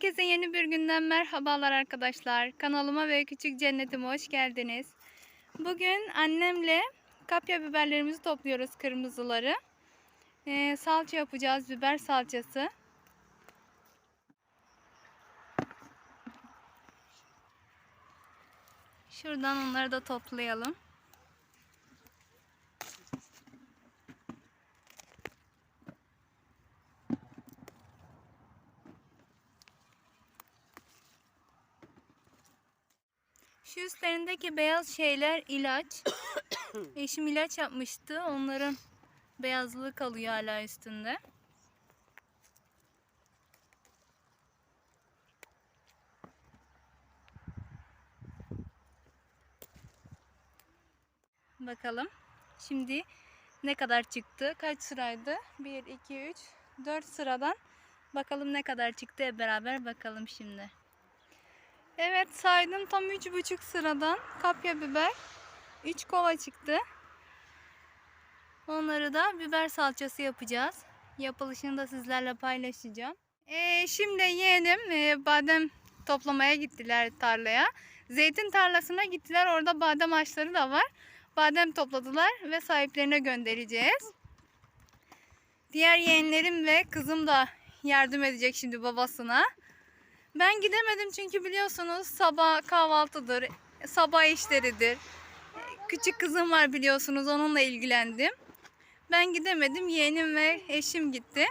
Herkese yeni bir günden merhabalar arkadaşlar. Kanalıma ve küçük cennetime hoş geldiniz. Bugün annemle kapya biberlerimizi topluyoruz kırmızıları. Ee, salça yapacağız, biber salçası. Şuradan onları da toplayalım. Şu üstlerindeki beyaz şeyler ilaç. Eşim ilaç yapmıştı. Onların beyazlığı kalıyor hala üstünde. Bakalım. Şimdi ne kadar çıktı? Kaç sıraydı? 1, 2, 3, 4 sıradan. Bakalım ne kadar çıktı beraber bakalım şimdi. Evet saydım tam üç buçuk sıradan kapya biber 3 kova çıktı. Onları da biber salçası yapacağız. Yapılışını da sizlerle paylaşacağım. Ee, şimdi yeğenim e, badem toplamaya gittiler tarlaya. Zeytin tarlasına gittiler. Orada badem ağaçları da var. Badem topladılar ve sahiplerine göndereceğiz. Diğer yeğenlerim ve kızım da yardım edecek şimdi babasına. Ben gidemedim çünkü biliyorsunuz sabah kahvaltıdır, sabah işleridir. Küçük kızım var biliyorsunuz onunla ilgilendim. Ben gidemedim yeğenim ve eşim gitti.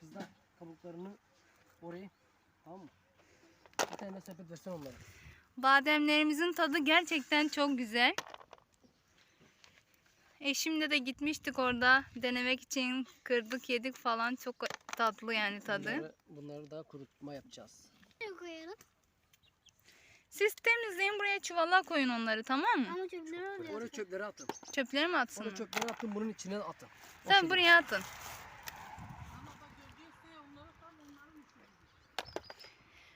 Kızlar kabuklarını oraya tamam mı? Bir tane sepet versen onlara. Bademlerimizin tadı gerçekten çok güzel. Eşimle de gitmiştik orada denemek için kırdık yedik falan çok tatlı yani tadı. Bunları, bunları daha kurutma yapacağız. koyalım. Siz temizleyin buraya çuvala koyun onları tamam mı? Ama çöpleri oluyor. oraya çöpleri atın. Çöpleri mi Oraya atsınlar? çöpleri atın bunun içine atın. O şekilde. buraya atın.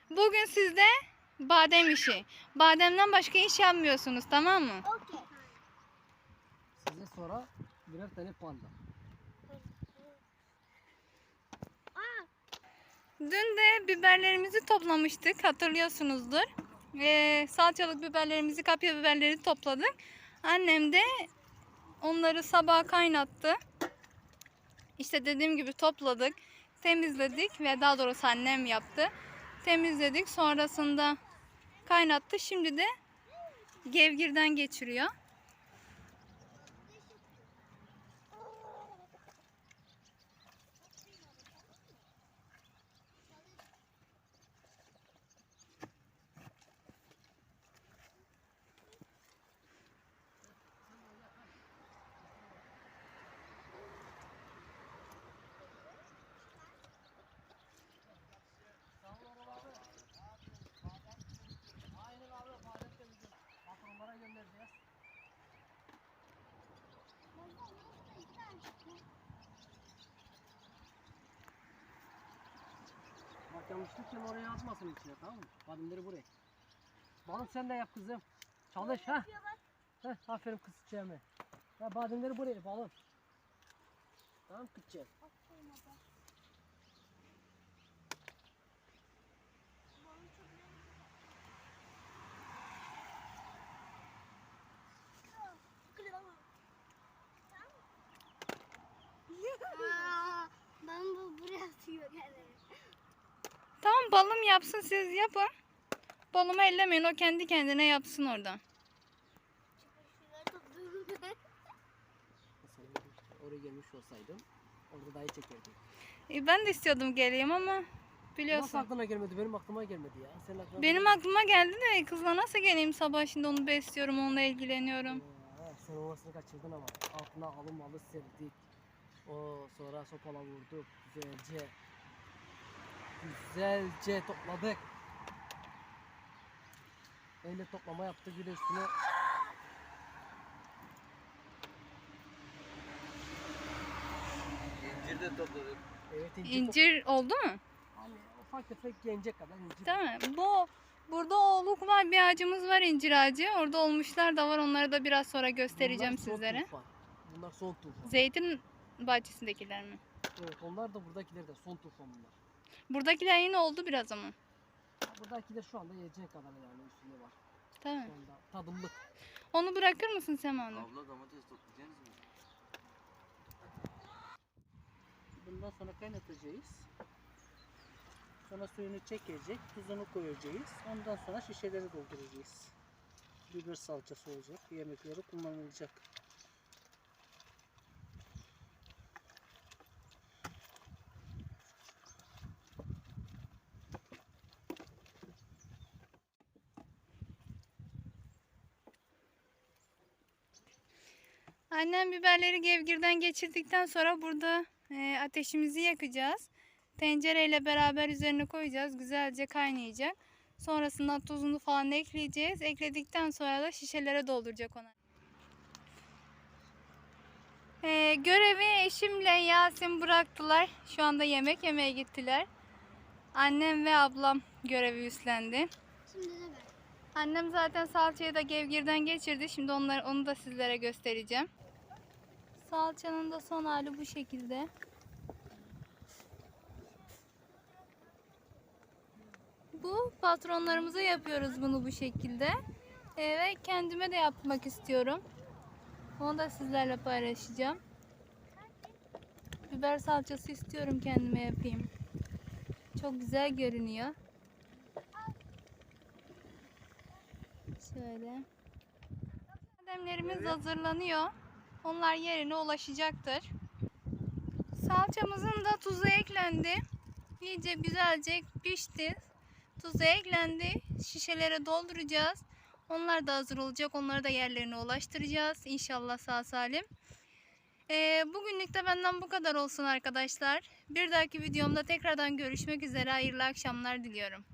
Bugün sizde badem işi. Bademden başka iş yapmıyorsunuz tamam mı? Okey. Sonra birer tane panda. Dün de biberlerimizi toplamıştık hatırlıyorsunuzdur. Ee, salçalık biberlerimizi, kapya biberleri topladık. Annem de onları sabah kaynattı. İşte dediğim gibi topladık, temizledik ve daha doğrusu annem yaptı. Temizledik sonrasında kaynattı. Şimdi de gevgirden geçiriyor. Bak yanlışlıkla oraya atmasın içine tamam mı? Bademleri buraya. Balım sen de yap kızım. Çalış ha. Heh, aferin kız çiçeğime. Ya bademleri buraya balım. Tamam. Aa, ben bu buraya atıyor yani. Tamam balım yapsın siz yapın. Balımı ellemeyin o kendi kendine yapsın orada. Oraya gelmiş olsaydım orada dayı çekerdim. E, ben de istiyordum geleyim ama Nasıl biliyorsun. aklına gelmedi? Benim aklıma gelmedi ya. Senin aklına Benim aklıma geldi de kızla nasıl geleyim sabah şimdi onu besliyorum onunla ilgileniyorum. Ya, sen ovasını kaçırdın ama altına alım malı serdik. O sonra sopala vurduk güzelce. Güzelce topladık. Elle toplama yaptık bir üstüne İncir de topladık. evet incir, İncir oldu mu? Hani ufak tefek yenecek kadar incir. Değil mi? Bu Burada oğluk var bir ağacımız var incir ağacı. Orada olmuşlar da var onları da biraz sonra göstereceğim Bunlar sizlere. turfa. Bunlar son turfa. Zeytin bahçesindekiler mi? Evet onlar da buradakiler de son turfa bunlar. Buradakiler yine oldu biraz ama. Buradakiler şu anda yiyecek kadar yani üstünde var. Şu anda tadımlık. Onu bırakır mısın Sema Nur? Abla domates toplayacaksınız mı? Bundan sonra kaynatacağız. Sonra suyunu çekecek, tuzunu koyacağız. Ondan sonra şişeleri dolduracağız. Biber salçası olacak, yemekleri kullanılacak. Annem biberleri gevgirden geçirdikten sonra burada e, ateşimizi yakacağız. Tencereyle beraber üzerine koyacağız. Güzelce kaynayacak. Sonrasında tuzunu falan ekleyeceğiz. Ekledikten sonra da şişelere dolduracak ona. E, görevi eşimle Yasin bıraktılar. Şu anda yemek yemeye gittiler. Annem ve ablam görevi üstlendi. Şimdi de ben. Annem zaten salçayı da gevgirden geçirdi. Şimdi onları, onu da sizlere göstereceğim. Salçanın da son hali bu şekilde. Bu patronlarımıza yapıyoruz bunu bu şekilde. Ee, ve kendime de yapmak istiyorum. Onu da sizlerle paylaşacağım. Biber salçası istiyorum kendime yapayım. Çok güzel görünüyor. Şöyle. Bademlerimiz hazırlanıyor. Onlar yerine ulaşacaktır. Salçamızın da tuzu eklendi. İyice güzelce pişti. Tuzu eklendi. Şişelere dolduracağız. Onlar da hazır olacak. Onları da yerlerine ulaştıracağız. İnşallah sağ salim. Ee, bugünlük de benden bu kadar olsun arkadaşlar. Bir dahaki videomda tekrardan görüşmek üzere. Hayırlı akşamlar diliyorum.